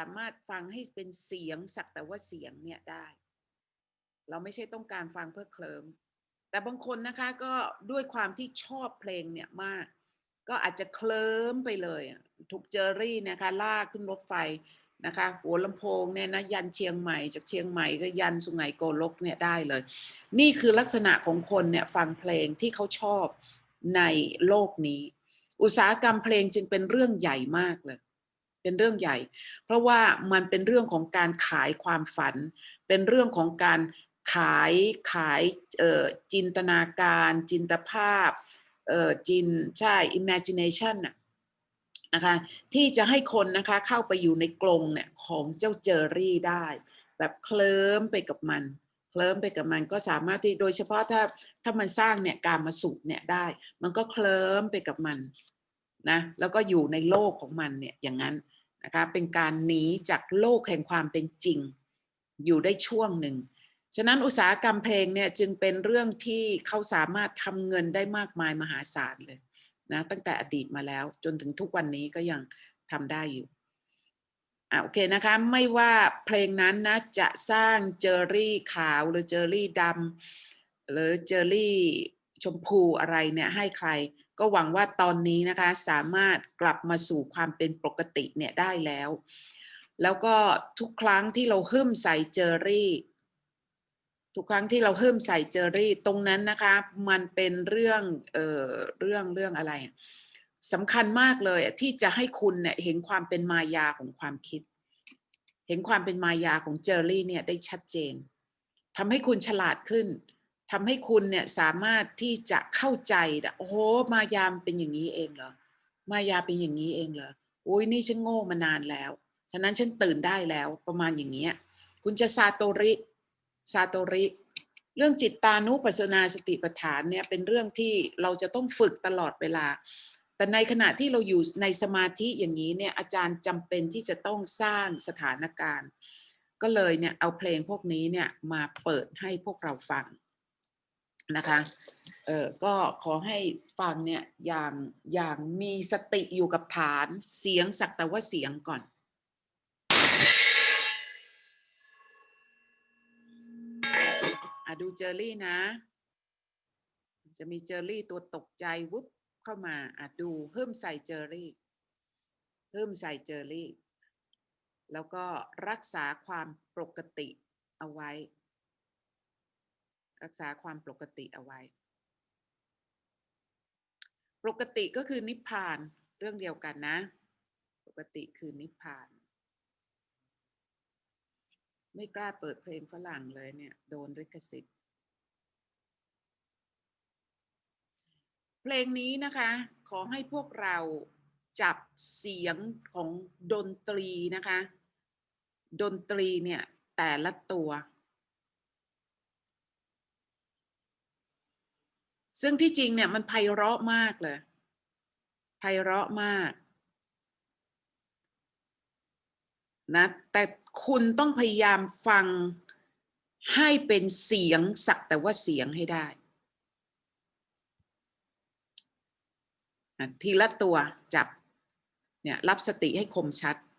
สามารถฟังให้เป็นเสียงสักแต่ว่าเสียงเนี่ยได้ เราไม่ใช่ต้องการฟังเพื่อเคลิมแต่บางคนนะคะก็ด้วยความที่ชอบเพลงเนี่ยมาก ก็อาจจะเคลิ้มไปเลยถูกเจอรี่นะคะลากขึ้นรถไฟนะคะหัวลำโพงเนี่ยนะยันเชียงใหม่จากเชียงใหม่ก็ยันสุไหงโกลกเนี่ยได้เลย นี่คือลักษณะของคนเนี่ยฟังเพลงที่เขาชอบในโลกนี้ อุตสาหกรรมเพลงจึงเป็นเรื่องใหญ่มากเลย เป็นเรื่องใหญ่ เพราะว่ามันเป็นเรื่องของการขายความฝัน เป็นเรื่องของการขายขายจินตนาการ จินตภาพจินใช่ imagination น่ะนะคะที่จะให้คนนะคะเข้าไปอยู่ในกรงเนี่ยของเจ้าเจอรี่ได้ แบบเคลิ้มไปกับมัน เคลิ้มไปกับมันก็สามารถที่โดยเฉพาะถ้าถ้ามันสร้างเนี่ยการมาสุขเนี่ยได้ มันก็เคลิ้มไปกับมัน นะแล้วก็อยู่ในโลกของมันเนี่ยอย่างนั้นนะคะเป็นการหนีจากโลกแห่งความเป็นจริง อยู่ได้ช่วงหนึ่งฉะนั้นอุตสาหกรรมเพลงเนี่ยจึงเป็นเรื่องที่เขาสามารถทำเงินได้มากมายมหาศาลเลยนะตั้งแต่อดีตมาแล้วจนถึงทุกวันนี้ก็ยังทำได้อยู่อะโอเคนะคะไม่ว่าเพลงนั้นนะจะสร้างเจอรี่ขาวหรือเจอรี่ดำหรือเจอรี่ ชมพูอะไรเนี่ยให้ใคร ก็หวังว่าตอนนี้นะคะสามารถกลับมาสู่ความเป็นปกติเนี่ยได้แล้ว แล้วก็ทุกครั้งที่เราหึ่มใส่เจอรี่ ทุกครั้งที่เราเพิ่มใส่เจอรี่ตรงนั้นนะคะมันเป็นเรื่องเอ่อเรื่องเรื่องอะไรสำคัญมากเลยที่จะให้คุณเนี่ยเห็นความเป็นมายาของความคิด เห็นความเป็นมายาของเจอรี่เนี่ยได้ชัดเจนทำให้คุณฉลาดขึ้น ทำให้คุณเนี่ยสามารถที่จะเข้าใจนะโอ้โหมายามเป็นอย่างนี้เองเหรอมายาเป็นอย่างนี้เองเหรอโอ้ยนี่ฉันโง่มานานแล้วฉะนั้นฉันตื่นได้แล้วประมาณอย่างเงี้ยคุณจะซาโตริซาโตริ เรื่องจิตตานุปัสสนาสติปัฏฐานเนี่ยเป็นเรื่องที่เราจะต้องฝึกตลอดเวลา แต่ในขณะที่เราอยู่ในสมาธิอย่างนี้เนี่ยอาจารย์จำเป็นที่จะต้องสร้างสถานการณ์ ก็เลยเนี่ยเอาเพลงพวกนี้เนี่ยมาเปิดให้พวกเราฟัง นะคะเออก็ขอให้ฟังเนี่ยอย่างอย่างมีสติอยู่กับฐานเสียงสักแต่ว่าเสียงก่อนอะดูเจอรี่นะ จะมีเจอรี่ตัวตกใจวุบเข้ามาอะดูเพิ่มใส่เจอรี่เพิ่มใส่เจอรี่ แล้วก็รักษาความปกติเอาไว้ รักษาความปกติเอาไว้ ปกติก็คือนิพพานเรื่องเดียวกันนะ ปกติคือนิพพาน ไม่กล้าเปิดเพลงฝรั่งเลยเนี่ย โดนลิขสิทธิ์เพลงนี้นะคะ ขอให้พวกเราจับเสียงของดนตรีนะคะ ดนตรีเนี่ยแต่ละตัว ซึ่งที่จริงเนี่ยมันไพเราะมากเลย ไพเราะมากนะแต่คุณต้องพยายามฟังให้เป็นเสียงสักแต่ว่าเสียงให้ได้ทีละตัวจับเนี่ยรับสติให้คมชัด「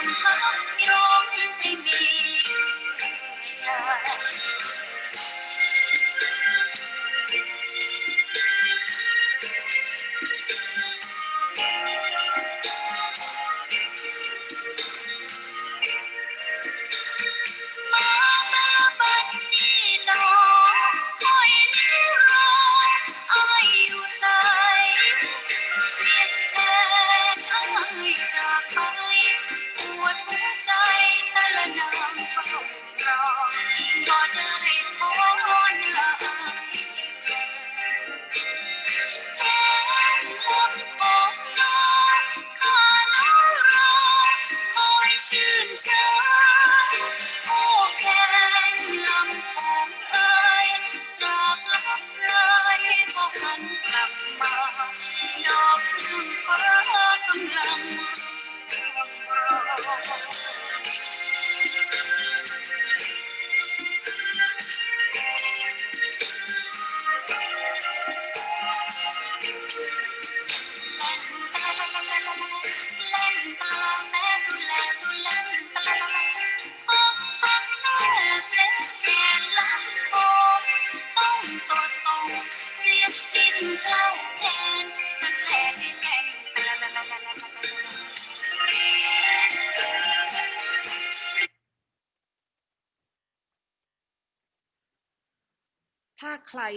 เชื่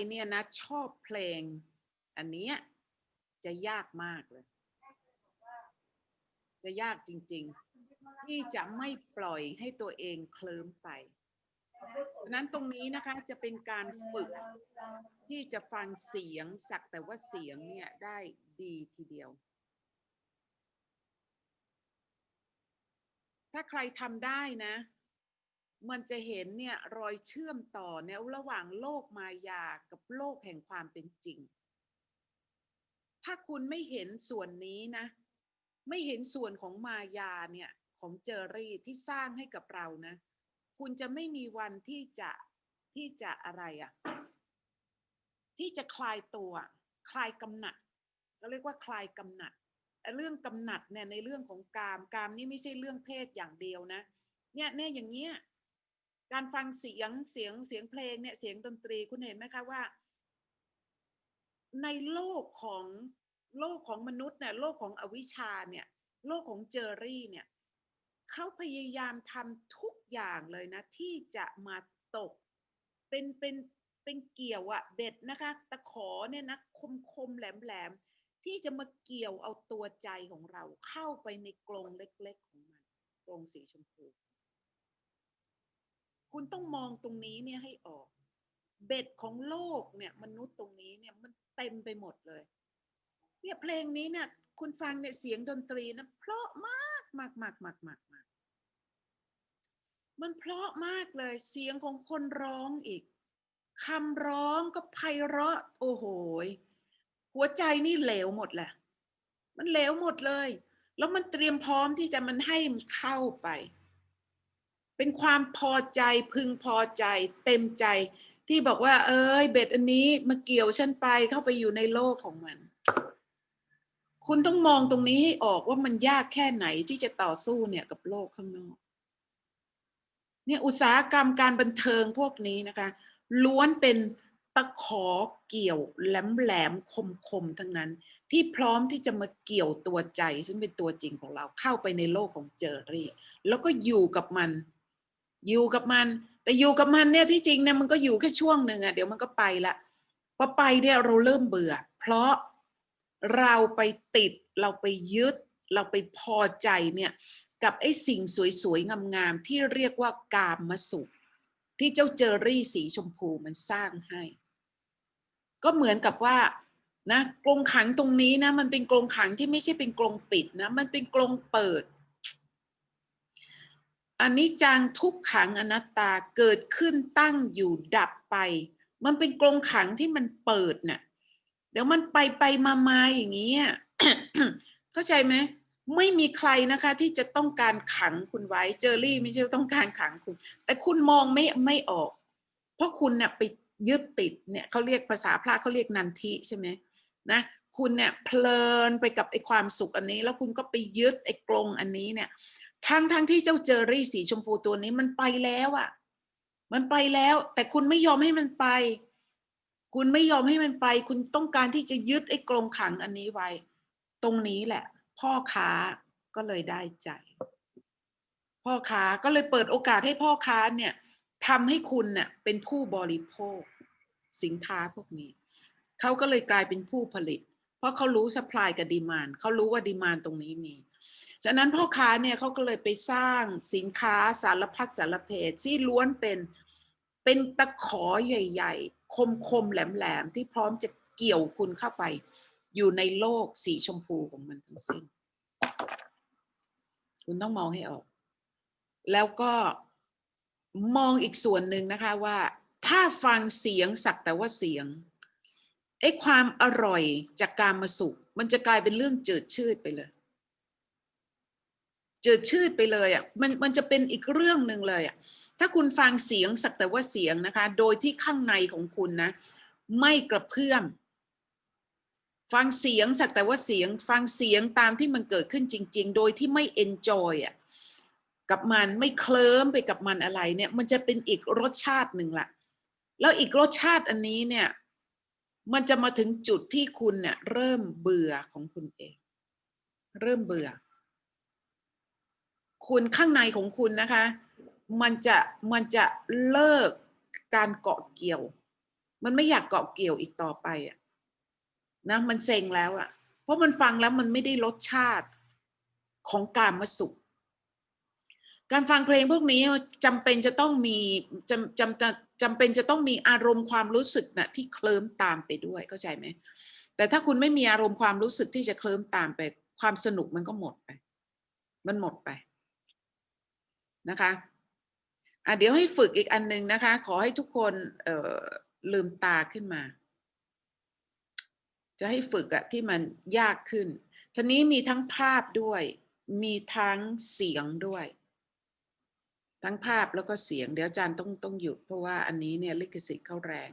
เนี่ยนะชอบเพลง อันนี้จะยากมากเลย จะยากจริง ๆ ที่จะไม่ปล่อยให้ตัวเองเคลิ้มไปฉะนั้นตรงนี้นะคะจะเป็นการฝึกที่จะฟังเสียงสักแต่ว่าเสียงเนี่ยได้ดีทีเดียว ถ้าใครทำได้นะ มันจะเห็นเนี่ยรอยเชื่อมต่อเนี่ยระหว่างโลกมายากับโลกแห่งความเป็นจริง ถ้าคุณไม่เห็นส่วนนี้นะ ไม่เห็นส่วนของมายาเนี่ยของเจอรี่ที่สร้างให้กับเรานะ คุณจะไม่มีวันที่จะที่จะอะไรอะ่ะที่จะคลายตัว คลายกำหนัดก็เรียกว่าคลายกำหนัดเรื่องกำหนัดเนี่ยในเรื่องของกามกามนี่ไม่ใช่เรื่องเพศอย่างเดียวนะ เนี่ยเนี่ยอย่างเงี้ย การฟังเสียงเสียงเสียงเพลงเนี่ยเสียงดนตรีคุณเห็นไหมคะว่า ในโลกของโลกของมนุษย์เนี่ยโลกของอวิชชาเนี่ยโลกของเจอรี่เนี่ยเขาพยายามทำทุกอย่างเลยนะ ที่จะมาตกเป็นเป็นเป็นเกี่ยวอะเบ็ดนะคะตะขอเนี่ยนะคมคมแหลมแหลมที่จะมาเกี่ยวเอาตัวใจของเราเข้าไปในกรงเล็กๆของมันกรงสีชมพู คุณต้องมองตรงนี้เนี่ยให้ออก เบ็ดของโลกเนี่ยมนุษย์ตรงนี้เนี่ยมันเต็มไปหมดเลย เนี่ยเพลงนี้เนี่ยคุณฟังเนี่ยเสียงดนตรีนะเพราะมากมากมากมากมากมากมันเพราะมากเลยเสียงของคนร้องอีกคำร้องก็ไพเราะโอ้โหหัวใจนี่เหลวหมดแหละ มันเหลวหมดเลย แล้วมันเตรียมพร้อมที่จะมันให้มันเข้าไป เป็นความพอใจพึงพอใจเต็มใจที่บอกว่า เอ้ยเบ็ดอันนี้มาเกี่ยวฉันไปเข้าไปอยู่ในโลกของมัน คุณต้องมองตรงนี้ให้ออกว่ามันยากแค่ไหนที่จะต่อสู้เนี่ยกับโลกข้างนอก เนี่ยอุตสาหกรรมการบันเทิงพวกนี้นะคะ ล้วนเป็นตะขอเกี่ยวแหลมแหลมคมคมทั้งนั้น ที่พร้อมที่จะมาเกี่ยวตัวใจซึ่งเป็นตัวจริงของเราเข้าไปในโลกของเจอรี่ แล้วก็อยู่กับมัน อยู่กับมัน แต่อยู่กับมันเนี่ยที่จริงเนี่ยมันก็อยู่แค่ช่วงหนึ่งอะเดี๋ยวมันก็ไปละพอไปเนี่ยเราเริ่มเบื่อ เพราะเราไปติดเราไปยึด เราไปพอใจเนี่ยกับไอ้สิ่งสวยๆงามๆที่เรียกว่ากามมาสุข ที่เจ้าเจอรี่สีชมพูมันสร้างให้ ก็เหมือนกับว่านะกรงขังตรงนี้นะมันเป็นกรงขังที่ไม่ใช่เป็นกรงปิดนะมันเป็นกรงเปิด อันนี้จังทุกขังอนัตตาเกิดขึ้นตั้งอยู่ดับไป มันเป็นกรงขังที่มันเปิดเนี่ยเดี๋ยวมันไปไปมามาอย่างนี้เข้าใจไหมไม่มีใครนะคะ ที่จะต้องการขังคุณไว้เจอรี่ไม่ใช่ต้องการขังคุณ แต่คุณมองไม่ไม่ออก เพราะคุณเนี่ยไปยึดติดเนี่ยเขาเรียกภาษาพระเขาเรียกนันทิใช่ไหมนะคุณเนี่ยเพลินไปกับไอ้ความสุขอันนี้ แล้วคุณก็ไปยึดไอ้กรงอันนี้เนี่ย ทั้งทั้งที่เจ้าเจอรี่สีชมพูตัวนี้มันไปแล้วอะ่ะ มันไปแล้ว แต่คุณไม่ยอมให้มันไป คุณไม่ยอมให้มันไป คุณต้องการที่จะยึดไอ้กรงขังอันนี้ไว้ ตรงนี้แหละ พ่อค้าก็เลยได้ใจ พ่อค้าก็เลยเปิดโอกาสให้พ่อค้าเนี่ยทำให้คุณเนี่ยเป็นผู้บริโภค สินค้าพวกนี้ เขาก็เลยกลายเป็นผู้ผลิต เพราะเขารู้สป라이กับดีมานเขารู้ว่าดีมานตรงนี้มี ฉะนั้นพ่อค้าเนี่ยเขาก็เลยไปสร้างสินค้าสารพัดสารเพที่ล้วนเป็นเป็นตะขอใหญ่ ๆ คมๆ แหลมๆ ที่พร้อมจะเกี่ยวคุณเข้าไป อยู่ในโลกสีชมพูของมันทั้งสิ้น คุณต้องมองให้ออก แล้วก็มองอีกส่วนหนึ่งนะคะว่า ถ้าฟังเสียงสักแต่ว่าเสียงไอ้ความอร่อยจากการมาสุขมันจะกลายเป็นเรื่องจืดชืดไปเลย จืดชืดไปเลยอะมันมันจะเป็นอีกเรื่องหนึ่งเลยอะถ้าคุณฟังเสียงสักแต่ว่าเสียงนะคะ โดยที่ข้างในของคุณนะ ไม่กระเพื่อมฟังเสียงสักแต่ว่าเสียงฟังเสียงตามที่มันเกิดขึ้นจริง ๆ โดยที่ไม่เอนจอยอะกับมันไม่เคลิ้มไปกับมันอะไรเนี่ย มันจะเป็นอีกรสชาติหนึ่งละแล้วอีกรสชาติอันนี้เนี่ย มันจะมาถึงจุดที่คุณเนี่ยเริ่มเบื่อของคุณเอง เริ่มเบื่อ คุณข้างในของคุณนะคะ มันจะมันจะเลิกการเกาะเกี่ยว มันไม่อยากเกาะเกี่ยวอีกต่อไปอะนะมันเซ็งแล้วอะเพราะมันฟังแล้วมันไม่ได้รสชาติของการมาสุข การฟังเพลงพวกนี้จำเป็นจะต้องมีจำจำจำเป็นจะต้องมีอารมณ์ความรู้สึกนะที่เคลิ้มตามไปด้วยเข้าใจไหมแต่ถ้าคุณไม่มีอารมณ์ความรู้สึกที่จะเคลิ้มตามไป ความสนุกมันก็หมดไป มันหมดไป นะคะอะเดี๋ยวให้ฝึกอีกอันหนึ่งนะคะ ขอให้ทุกคนเอ่อลืมตาขึ้นมา จะให้ฝึกอะที่มันยากขึ้นทีนี้มีทั้งภาพด้วย มีทั้งเสียงด้วย ทั้งภาพแล้วก็เสียง เดี๋ยวอาจารย์ต้องต้องหยุดเพราะว่าอันนี้เนี่ยลิขสิทธิ์เข้าแรง